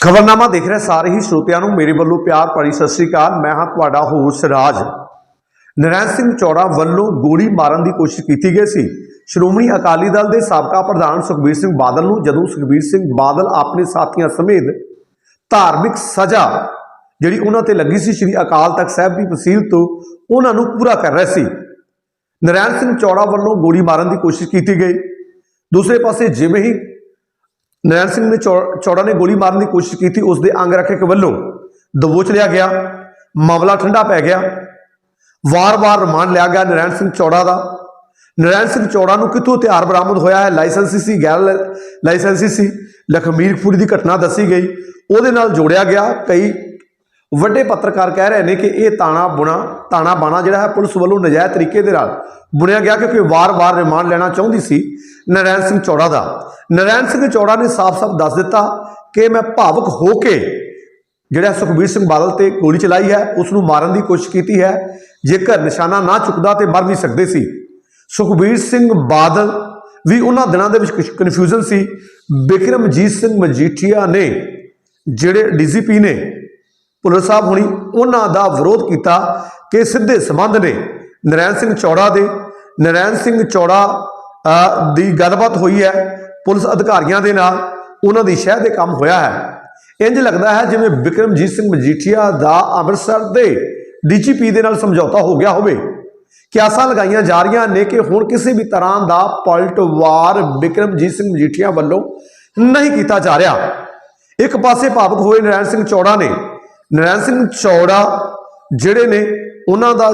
ਖਬਰਨਾਮਾ ਦੇਖ ਰਹੇ ਸਾਰੇ ਹੀ ਸਰੋਤਿਆਂ ਨੂੰ ਮੇਰੇ ਵੱਲੋਂ ਪਿਆਰ ਭਰੀ ਸਤਿ ਸ੍ਰੀ ਅਕਾਲ। ਮੈਂ ਹਾਂ ਤੁਹਾਡਾ ਹੋਸਟ ਰਾਜ। ਨਰੈਣ ਸਿੰਘ ਚੌੜਾ ਵੱਲੋਂ ਗੋਲੀ ਮਾਰਨ ਦੀ ਕੋਸ਼ਿਸ਼ ਕੀਤੀ ਗਈ ਸੀ। ਸ਼੍ਰੋਮਣੀ ਅਕਾਲੀ ਦਲ ਦੇ ਸਾਬਕਾ ਪ੍ਰਧਾਨ ਸੁਖਬੀਰ ਸਿੰਘ ਬਾਦਲ ਨੂੰ ਜਦੋਂ ਸੁਖਬੀਰ ਸਿੰਘ ਬਾਦਲ ਆਪਣੇ ਸਾਥੀਆਂ ਸਮੇਤ ਧਾਰਮਿਕ ਸਜ਼ਾ ਜਿਹੜੀ ਉਹਨਾਂ ਤੇ ਲੱਗੀ ਸੀ ਸ੍ਰੀ ਅਕਾਲ ਤਖਤ ਸਾਹਿਬ ਦੀ ਵਸੀਲ ਤੋਂ ਉਹਨਾਂ ਨੂੰ ਪੂਰਾ ਕਰ ਰਹੇ ਸੀ। ਨਰੈਣ ਸਿੰਘ ਚੌੜਾ ਵੱਲੋਂ ਗੋਲੀ ਮਾਰਨ ਦੀ ਕੋਸ਼ਿਸ਼ ਕੀਤੀ ਗਈ। ਦੂਸਰੇ ਪਾਸੇ ਜਿਵੇਂ ਹੀ ਨਰੈਣ ਸਿੰਘ ਨੇ ਚੌ- ਚੌੜਾ ਨੇ ਗੋਲੀ ਮਾਰਨ ਦੀ ਕੋਸ਼ਿਸ਼ ਕੀਤੀ, ਉਸ ਦੇ ਅੰਗ ਰੱਖਿਅਕ ਵੱਲੋਂ ਦਬੋਚ ਲਿਆ ਗਿਆ, ਮਾਮਲਾ ਠੰਡਾ ਪੈ ਗਿਆ। ਵਾਰ-ਵਾਰ ਰਿਮਾਂਡ ਲਿਆ ਗਿਆ ਨਰੈਣ ਸਿੰਘ ਚੌੜਾ ਦਾ। ਨਰੈਣ ਸਿੰਘ ਚੌੜਾ ਨੂੰ ਕਿੱਥੋਂ ਹਥਿਆਰ ਬਰਾਮਦ ਹੋਇਆ ਹੈ? ਲਾਇਸੈਂਸੀ ਸੀ, ਗੈਰ ਲਾ- ਲਾਇਸੈਂਸੀ ਸੀ। ਲਖਮੀਰਪੁਰੀ ਦੀ ਘਟਨਾ ਦੱਸੀ ਗਈ। ਉਹਦੇ ਨਾਲ ਜੋੜਿਆ ਗਿਆ ਕਈ ਵੱਡੇ ਪੱਤਰਕਾਰ ਕਹਿ ਰਹੇ ਨੇ ਕਿ ਇਹ ਤਾਣਾ ਬੁਣਾ, ਤਾਣਾ ਬਾਣਾ ਜਿਹੜਾ ਹੈ ਪੁਲਿਸ ਵੱਲੋਂ ਨਜਾਇਜ਼ ਤਰੀਕੇ ਦੇ ਨਾਲ ਬੁਣਿਆ ਗਿਆ ਕਿਉਂਕਿ ਵਾਰ-ਵਾਰ ਰਿਮਾਂਡ ਲੈਣਾ ਚਾਹੁੰਦੀ ਸੀ ਨਰੈਣ ਸਿੰਘ ਚੌੜਾ ਦਾ। ਨਰੈਣ ਸਿੰਘ ਚੌੜਾ ਨੇ ਸਾਫ਼-ਸਾਫ਼ ਦੱਸ ਦਿੱਤਾ ਕਿ ਮੈਂ ਭਾਵਕ ਹੋ ਕੇ ਜਿਹੜਾ ਸੁਖਬੀਰ ਸਿੰਘ ਬਾਦਲ ਤੇ ਗੋਲੀ ਚਲਾਈ ਹੈ ਉਸ ਨੂੰ ਮਾਰਨ ਦੀ ਕੋਸ਼ਿਸ਼ ਕੀਤੀ ਹੈ। ਜੇਕਰ ਨਿਸ਼ਾਨਾ ਨਾ ਚੁੱਕਦਾ ਤੇ ਮਰ ਵੀ ਸਕਦੇ ਸੀ। ਸੁਖਬੀਰ ਸਿੰਘ ਬਾਦਲ ਵੀ ਉਹਨਾਂ ਦਿਨਾਂ ਦੇ ਵਿੱਚ ਕਨਫਿਊਜ਼ਨ ਸੀ। ਬਿਕਰਮਜੀਤ ਸਿੰਘ ਮਜੀਠੀਆ ਨੇ ਜਿਹੜੇ ਡੀਜੀਪੀ ਨੇ ਭੁੱਲਰ ਸਾਹਿਬ ਹੁਣੀ ਉਹਨਾਂ ਦਾ ਵਿਰੋਧ ਕੀਤਾ ਕਿ ਸਿੱਧੇ ਸੰਬੰਧ ਨੇ ਨਰੈਣ ਸਿੰਘ ਚੌੜਾ ਦੇ। ਨਰੈਣ ਸਿੰਘ ਚੌੜਾ ਦੀ ਗੱਲਬਾਤ ਹੋਈ ਹੈ ਪੁਲਿਸ ਅਧਿਕਾਰੀਆਂ ਦੇ ਨਾਲ। ਉਹਨਾਂ ਦੀ ਸ਼ਹਿ ਦੇ ਕੰਮ ਹੋਇਆ ਹੈ। ਇੰਜ ਲੱਗਦਾ ਹੈ ਜਿਵੇਂ ਬਿਕਰਮਜੀਤ ਸਿੰਘ ਮਜੀਠੀਆ ਦਾ ਅੰਮ੍ਰਿਤਸਰ ਦੇ ਡੀਜੀਪੀ ਦੇ ਨਾਲ ਸਮਝੌਤਾ ਹੋ ਗਿਆ ਹੋਵੇ। ਕਿਆਸਾਂ ਲਗਾਈਆਂ ਜਾ ਰਹੀਆਂ ਨੇ ਕਿ ਹੁਣ ਕਿਸੇ ਵੀ ਤਰ੍ਹਾਂ ਦਾ ਪਲਟਵਾਰ ਬਿਕਰਮਜੀਤ ਸਿੰਘ ਮਜੀਠੀਆ ਵੱਲੋਂ ਨਹੀਂ ਕੀਤਾ ਜਾ ਰਿਹਾ। ਇੱਕ ਪਾਸੇ ਭਾਵਕ ਹੋਏ ਨਰੈਣ ਸਿੰਘ ਚੌੜਾ ਨੇ ਨਰੈਣ ਸਿੰਘ ਚੌੜਾ ਜਿਹੜੇ ਨੇ ਉਹਨਾਂ ਦਾ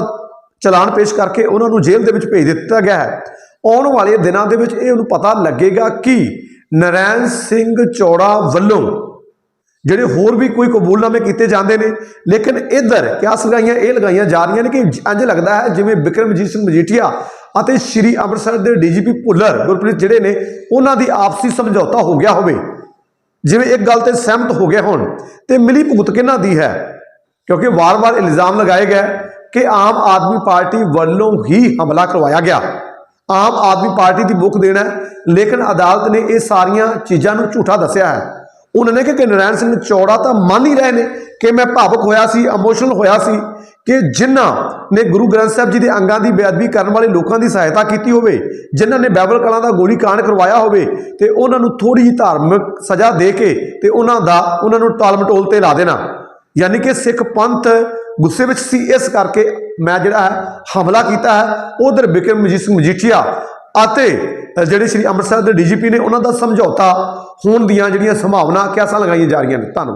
ਚਲਾਨ ਪੇਸ਼ ਕਰਕੇ ਉਹਨਾਂ ਨੂੰ ਜੇਲ੍ਹ ਦੇ ਵਿੱਚ ਭੇਜ ਦਿੱਤਾ ਗਿਆ ਹੈ। ਆਉਣ ਵਾਲੇ ਦਿਨਾਂ ਦੇ ਵਿੱਚ ਇਹ ਉਹਨੂੰ ਪਤਾ ਲੱਗੇਗਾ ਕਿ ਨਰੈਣ ਸਿੰਘ ਚੌੜਾ ਵੱਲੋਂ ਜਿਹੜੇ ਹੋਰ ਵੀ ਕੋਈ ਕਬੂਲਨਾਮੇ ਕੀਤੇ ਜਾਂਦੇ ਨੇ, ਲੇਕਿਨ ਇਧਰ ਕਿਆਸ ਲਗਾਈਆਂ ਇਹ ਲਗਾਈਆਂ ਜਾ ਰਹੀਆਂ ਨੇ ਕਿ ਇੰਜ ਲੱਗਦਾ ਹੈ ਜਿਵੇਂ ਬਿਕਰਮਜੀਤ ਸਿੰਘ ਮਜੀਠੀਆ ਅਤੇ ਸ਼੍ਰੀ ਅੰਮ੍ਰਿਤਸਰ ਦੇ ਡੀਜੀਪੀ ਭੁੱਲਰ ਗੁਰਪ੍ਰੀਤ ਜਿਹੜੇ ਨੇ, ਉਹਨਾਂ ਦੀ ਆਪਸੀ ਸਮਝੌਤਾ ਹੋ ਗਿਆ ਹੋਵੇ। ਜਿਵੇਂ ਇੱਕ ਗੱਲ ਤੇ ਸਹਿਮਤ ਹੋ ਗਏ ਹੋਣ ਤੇ ਮਿਲੀ ਭੁਗਤ ਕਿਹਨਾਂ ਦੀ ਹੈ? ਕਿਉਂਕਿ ਵਾਰ-ਵਾਰ ਇਲਜ਼ਾਮ ਲਗਾਏ ਗਏ ਕਿ ਆਮ ਆਦਮੀ ਪਾਰਟੀ ਵੱਲੋਂ ਹੀ ਹਮਲਾ ਕਰਵਾਇਆ ਗਿਆ। ਆਮ ਆਦਮੀ ਪਾਰਟੀ ਦੀ ਮੁੱਖ ਦੇਣਾ ਲੇਕਿਨ ਅਦਾਲਤ ਨੇ ਇਹ ਸਾਰੀਆਂ ਚੀਜ਼ਾਂ ਨੂੰ ਝੂਠਾ ਦੱਸਿਆ ਹੈ। ਉਹਨਾਂ ਨੇ ਕਿਹਾ ਕਿ ਨਰਾਇਣ ਸਿੰਘ ਚੌੜਾ ਤਾਂ ਮੰਨ ਹੀ ਰਹੇ ਨੇ ਕਿ ਮੈਂ ਭਾਵਕ ਹੋਇਆ ਸੀ ਇਮੋਸ਼ਨਲ ਹੋਇਆ ਸੀ ਕਿ ਜਿਨ੍ਹਾਂ ਨੇ ਗੁਰੂ ਗ੍ਰੰਥ ਸਾਹਿਬ ਜੀ ਦੇ ਅੰਗਾਂ ਦੀ ਬੇਅਦਬੀ ਕਰਨ ਵਾਲੇ ਲੋਕਾਂ ਦੀ ਸਹਾਇਤਾ ਕੀਤੀ ਹੋਵੇ, ਜਿਨ੍ਹਾਂ ਨੇ ਬੈਬਲ ਕਲਾਂ ਦਾ ਗੋਲੀ ਕਾਂਡ ਕਰਵਾਇਆ ਹੋਵੇ ਤੇ ਉਹਨਾਂ ਨੂੰ ਥੋੜੀ ਜਿਹੀ ਧਾਰਮਿਕ ਸਜ਼ਾ ਦੇ ਕੇ ਤੇ ਉਹਨਾਂ ਦਾ, ਉਹਨਾਂ ਨੂੰ ਟਾਲਮਟੋਲ ਤੇ ਲਾ ਦੇਣਾ। ਯਾਨੀ ਕਿ ਸਿੱਖ ਪੰਥ ਗੁੱਸੇ ਵਿੱਚ ਸੀ, ਇਸ ਕਰਕੇ ਮੈਂ ਜਿਹੜਾ ਹੈ, ਹਮਲਾ ਕੀਤਾ ਹੈ। ਉਧਰ ਬਿਕਰਮਜੀਤ ਮਜੀਠੀਆ ਅਤੇ ਜਿਹੜੇ ਸ੍ਰੀ ਅੰਮ੍ਰਿਤਸਰ ਦੇ ਡੀਜੀਪੀ ਨੇ ਉਹਨਾਂ ਦਾ ਸਮਝੌਤਾ ਹੋਣ ਦੀਆਂ ਜਿਹੜੀਆਂ ਸੰਭਾਵਨਾ ਕਿਆਸਾਂ ਲਗਾਈਆਂ ਜਾ ਰਹੀਆਂ ਨੇ। ਧੰਨਵਾਦ।